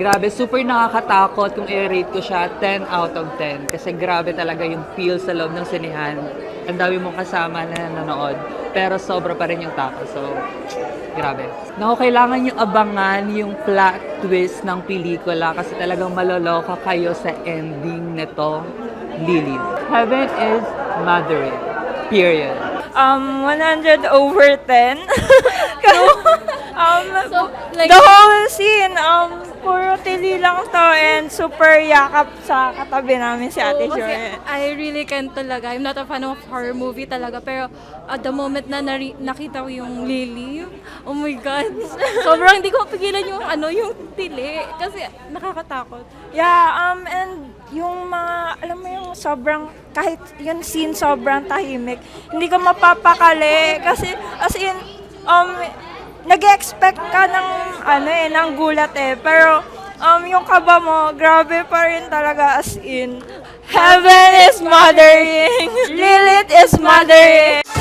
Grabe, super nakakatakot kung i-rate ko siya 10 out of 10. Kasi grabe talaga yung feel sa loob ng sinihan. Ang dami mong kasama na nanonood. Pero sobra pa rin yung takot. So, grabe. Naku, kailangan yung abangan yung plot twist ng pelikula kasi talagang maloloka kayo sa ending nito, Lily. Heaven is mothering. Period. Um, 100 over 10. um, So, like- the whole scene, tili lang to and super yakap sa katabi namin si Ate Oo, kasi Joy. I really can't talaga. I'm not a fan of horror movie talaga. Pero at the moment na nari- nakita ko yung Lily, oh my God. Sobrang hindi ko mapigilan yung ano, yung tili. Kasi nakakatakot. Yeah, um, and yung mga, alam mo yung sobrang, kahit yung scene sobrang tahimik, hindi ka mapapakali kasi as in, um, nag-expect ka ng, ano eh, ng gulat eh. Pero, um, yung kaba mo, grabe pa rin talaga as in, Heaven is mothering, Lilith is mothering.